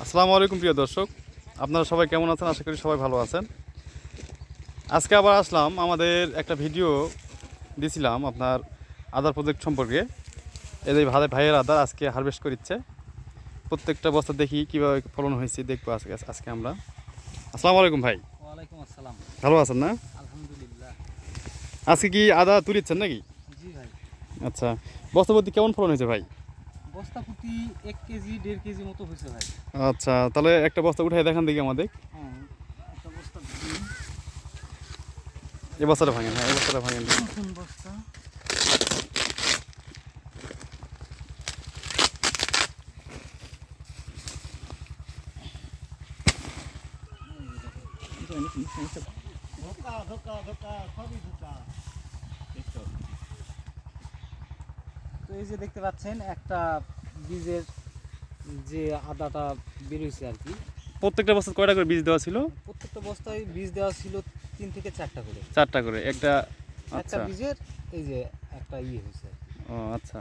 আসসালামু আলাইকুম প্রিয় দর্শক। আপনারা সবাই কেমন আছেন? আশা করি সবাই ভালো আছেন। আজকে আবার আসলাম আমাদের একটা ভিডিও দিছিলাম আপনার আদার প্রজেক্ট সম্পর্কে। এই যে ভাই ভাইয়ের আদার আজকে হারভেস্ট করিচ্ছে। প্রত্যেকটা বস্তা দেখি কীভাবে ফলন হয়েছে দেখব আজকে আজকে আমরা। আসসালামু আলাইকুম ভাই। ওয়ালাইকুম আসসালাম। ভালো আছেন না? আলহামদুলিল্লাহ। আজকে কি আদা তুলিচ্ছেন নাকি? জি ভাই। আচ্ছা বস্তাপতি কেমন ফলন হয়েছে ভাই? বস্তা প্রতি এক কেজি দেড় কেজি মতো হয়েছে ভাই। আচ্ছা তাহলে একটা বস্তা উঠাই দেখান দেখি আমাদের। হ্যাঁ একটা বস্তা দিন। এই বস্তাটা ভাঙেন হ্যাঁ এই বস্তাটা ভাঙেন। নতুন বস্তা। তো এই যে দেখতে পাচ্ছেন একটা বীজের যে আদাটা বেরোইছে আর কি। প্রত্যেকটা বস্তা কয়টা করে বীজ দেওয়া ছিল? প্রত্যেকটা বস্তায় বীজ দেওয়া ছিল তিন থেকে চারটা করে। চারটা করে একটা একটা আচ্ছা। বীজের এই যে একটা ইয়ে হয়েছে ও আচ্ছা।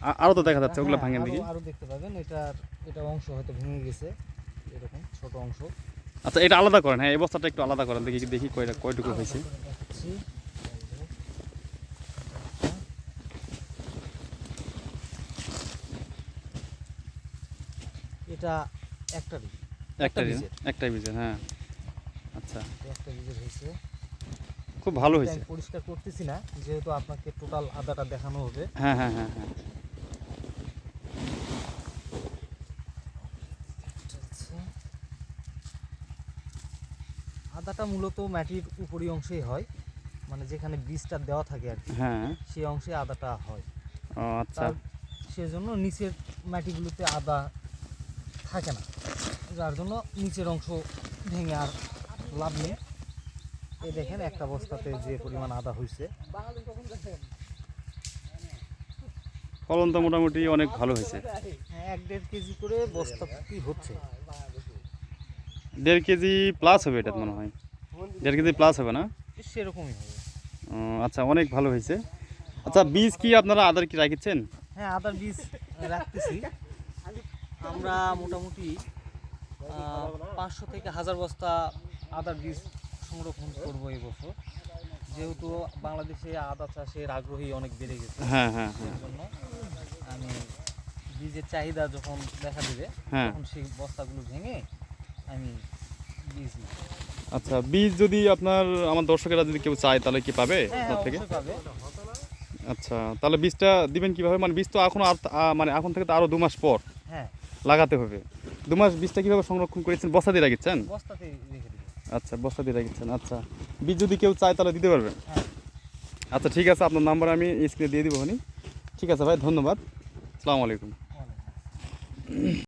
আ- আরও তো দেখা যাচ্ছে ওগুলো হ্যাঁ, ভাঙেন দেখি আরও দেখতে পাবেন এটার এটা অংশ হয়তো ভেঙে গেছে এরকম ছোট অংশ। আচ্ছা এটা আলাদা করেন হ্যাঁ এই বস্তাটা একটু আলাদা করেন দেখি দেখি কয়টা কয়টুকু হয়েছে। দেখাচ্ছি। এটা একটা। একটা বীজের। হ্যাঁ। আচ্ছা। একটা বীজের হয়েছে। খুব ভালো হয়েছে। পরিষ্কার করতেছি না যেহেতু আপনাকে টোটাল আদাটা দেখানো হবে। হ্যাঁ হ্যাঁ হ্যাঁ হ্যাঁ। আদাটা মূলত মাটির উপরি অংশেই হয় মানে যেখানে বীজটা দেওয়া থাকে আর কি হ্যাঁ। সেই অংশে আদাটা হয়। ও আচ্ছা। সেজন্য নিচের মাটিগুলোতে আদা থাকে না। যার জন্য নিচের অংশ ভেঙে আর লাভ নেই। এই দেখেন একটা বস্তাতে যে পরিমাণ আদা হয়েছে ফলন তো মোটামুটি অনেক ভালো হয়েছে হ্যাঁ, এক দেড় কেজি করে বস্তা প্রতি হচ্ছে। দেড় কেজি প্লাস হবে এটা মনে হয়। দেড় কেজি প্লাস হবে না? সেরকমই হবে। আচ্ছা অনেক ভালো হয়েছে আচ্ছা বীজ কি আপনারা আদার কি রাখিচ্ছেন? হ্যাঁ আদার বীজ রাখতেছি। আমরা মোটামুটি পাঁচশো থেকে হাজার বস্তা আদার বীজ সংরক্ষণ করব এই বছর। যেহেতু বাংলাদেশে আদা চাষের আগ্রহী অনেক বেড়ে গেছে হ্যাঁ হ্যাঁ হ্যাঁ। জন্য আমি বীজের চাহিদা যখন দেখা দেবে হ্যাঁ। তখন সেই বস্তাগুলো ভেঙে আমি বীজ আচ্ছা বীজ যদি আপনার আমার দর্শকেরা যদি কেউ চায় তাহলে কি পাবে আপনার থেকে? আচ্ছা তাহলে বীজটা দিবেন কীভাবে? মানে বীজ তো এখন আর মানে এখন থেকে তো আরও দু মাস পর। হ্যাঁ। লাগাতে হবে। দু মাস বীজটা কীভাবে সংরক্ষণ করেছেন? বস্তা দিয়ে রাখছেন আচ্ছা বস্তা দিয়ে রাখিচ্ছেন আচ্ছা। বীজ যদি কেউ চায় তাহলে দিতে পারবেন? হ্যাঁ। আচ্ছা ঠিক আছে আপনার নাম্বার আমি স্ক্রিনে দিয়ে দিব হনি। ঠিক আছে ভাই ধন্যবাদ। আসসালামু আলাইকুম।